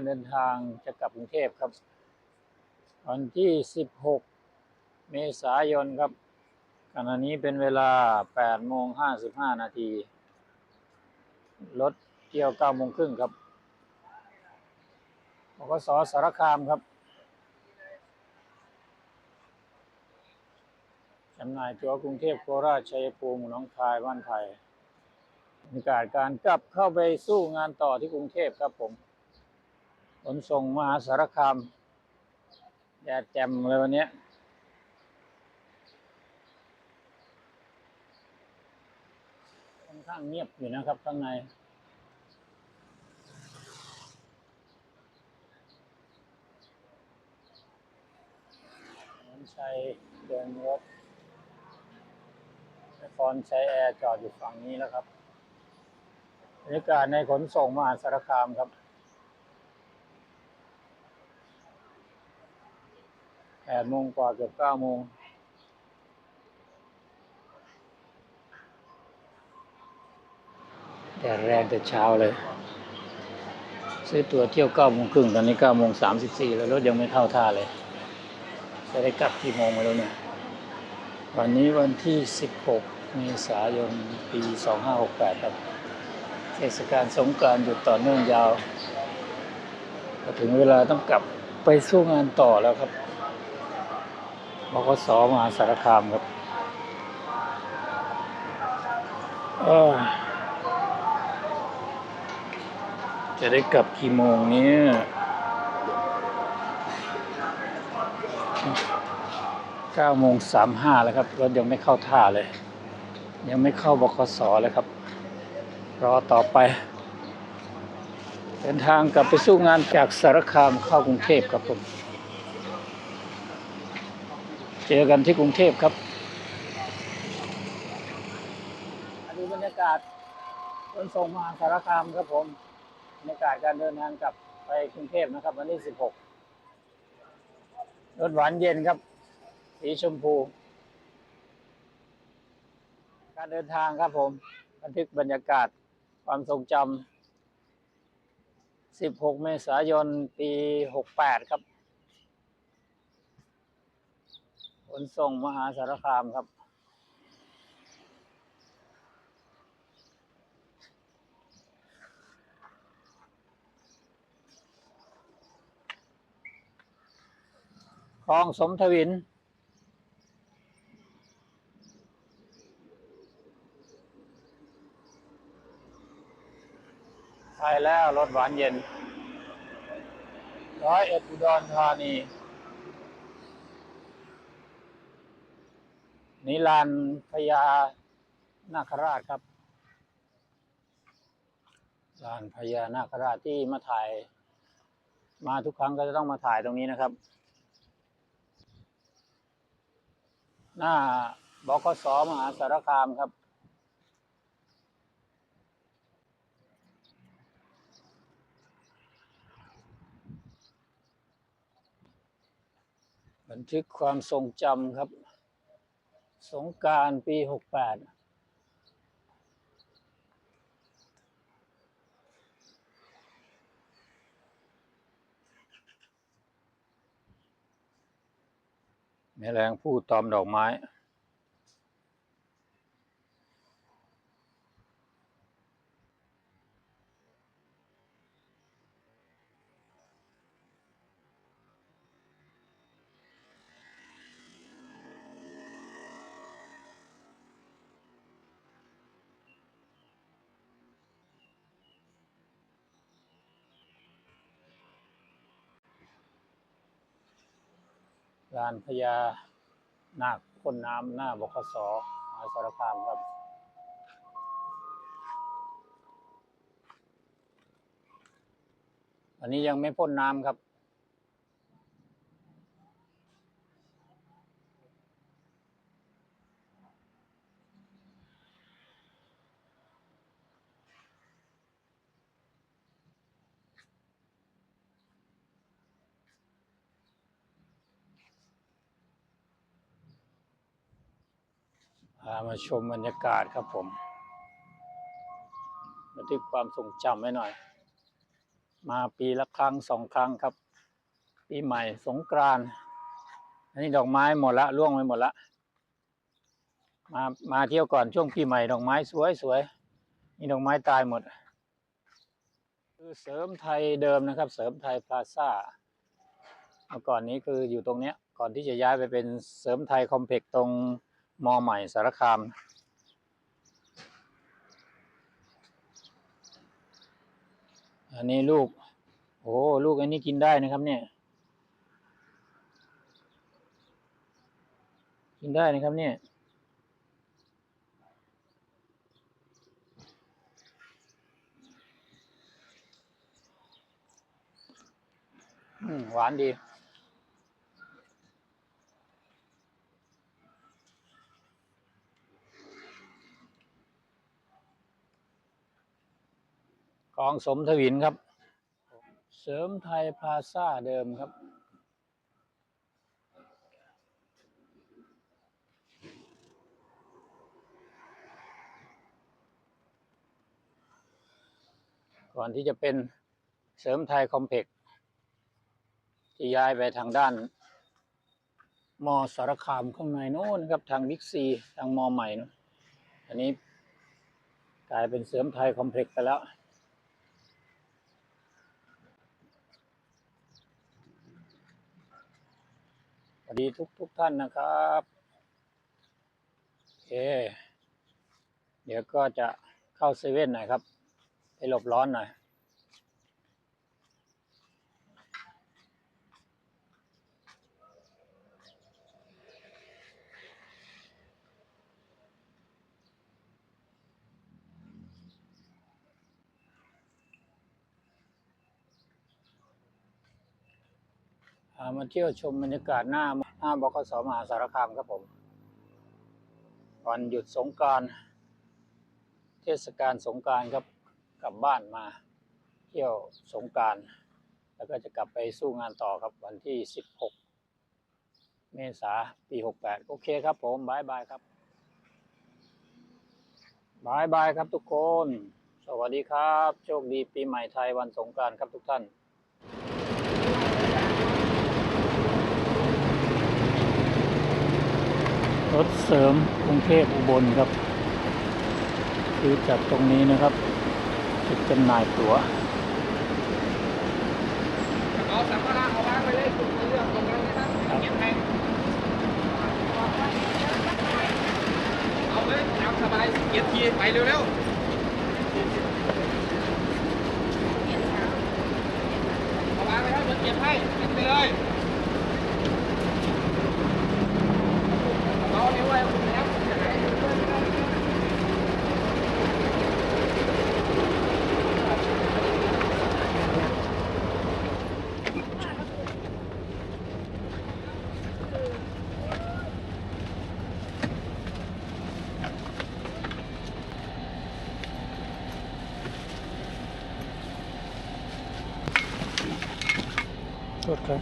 การเดินทางจะกลับกรุงเทพครับ วันที่ 16 เมษายนครับขณะนี้เป็นเวลา8โมง55 นาที รถเที่ยว9โมงครึ่งครับบกสสารคามครับจำหน่ายตัวกรุงเทพโคราชชัยภูมิหนองคายบ้านไผ่บรรยากาศการกลับเข้าไปสู้งานต่อที่กรุงเทพครับผม ขนส่งมหาสารคามแดดแจ่มเลยวันนี้ค่อนข้างเงียบอยู่นะครับข้างในถนนชัยเดินรถนครชัยแอร์จอดอยู่ฝั่งนี้แล้วครับบรรยากาศในขนส่งมหาสารคามครับ แปดโมงกว่าเกือบเก้าโมงแดดแรงแต่เช้าเลย ซื้อตั๋วเที่ยวเก้าโมงครึ่งตอนนี้เก้าโมงสามสิบสี่แล้วรถยังไม่เข้าท่าเลย จะได้กลับกี่โมงมาแล้วเนี่ย วันนี้วันที่16เมษายนปี2568ครับเทศกาลสงกรานต์หยุดต่อเนื่องยาวถึงเวลาต้องกลับไปสู้งานต่อแล้วครับ บกสมหาสารคามครับจะได้กลับกี่โมงเนี่ยเก้าโมงสามห้าแล้วครับ รถยังไม่เข้าท่าเลย ยังไม่เข้าบกสเลยครับ รอต่อไป เดินทางกลับไปสู้งานจากสารคามเข้ากรุงเทพครับผม เจอกันที่กรุงเทพครับมาดูบรรยากาศขนส่งมหาสารคามครับผมบรรยากาศการเดินทางกลับไปกรุงเทพนะครับ วันที่สิบหกรถหวานเย็นครับ สีชมพู การเดินทางครับผม บันทึกบรรยากาศความทรงจำ16 เมษายน ปี 68 ครับ ขนส่งมหาสารคามครับ คลองสมทวินไปแล้วรถหวานเย็นร้อยเอ็ดอุดรธานี นิลานพญานาคราชครับลานพญานาคราชที่มาถ่าย มาทุกครั้งก็จะต้องมาถ่ายตรงนี้นะครับ หน้าบกสมหาสารคามครับ บันทึกความทรงจำครับ สงการปีหกแมลงผู้ตอมดอกไม้ ลานพญานาคพ่นน้ำหน้าบกสมหาสารคามครับ อันนี้ยังไม่พ่นน้ำครับามาชมบรรยากาศครับผมบันทึกความทรงจำไว้หน่อย มาปีละครั้งสองครั้งครับ ปีใหม่สงกรานต์อันนี้ดอกไม้หมดละร่วงไปหมดละ มามาเที่ยวก่อนช่วงปีใหม่ดอกไม้สวยสวยนี่ดอกไม้ตายหมด คือเสริมไทยเดิมนะครับ เสริมไทยพลาซ่าเมื่อก่อนนี้คืออยู่ตรงเนี้ยก่อนที่จะย้ายไปเป็นเสริมไทยคอมเพล็กซ์ตรง มอใหม่สารคาม อันนี้ลูก โอ้ลูกอันนี้กินได้นะครับเนี่ย กินได้นะครับเนี่ยหวานดี องสมทวินครับ เสริมไทยพลาซ่าเดิมครับ ก่อนที่จะเป็นเสริมไทยคอมเพล็กซ์ที่ย้ายไปทางด้านมอสารคามข้างในโน้นครับทางบิ๊กซีทางมอใหม่นู้นอันนี้กลายเป็นเสริมไทยคอมเพล็กซ์ไปแล้ว วัสดีทุกทุกท่านนะครับโอเคเดี๋ยวก็จะเข้าเซเว่นหน่อยครับ ไปหลบร้อนหน่อย มาเที่ยวชมบรรยากาศหน้าหน้าบกสมหาสารคามครับผมวันหยุดสงการเทศกาลสงการครับกลับบ้านมาเที่ยวสงการแล้วก็จะกลับไปสู้งานต่อครับวันที่ 16 เมษาปี 68 โอเคครับผมบายบายครับบายบายครับทุกคน สวัสดีครับ โชคดีปีใหม่ไทยวันสงการครับทุกท่าน ถเสริมกรุงเทพอุบลครับ คือจากตรงนี้นะครับ จุดจำหน่ายตั๋วเอาสัมภาระเอาวางไว้เลยคุณเลือกตรงนั้นนะครับเก็บให้เอาเลยตามสบายเก็บทีไปเร็วๆเอาวางไว้ให้เก็บให้เก็บไปเลย пятерка.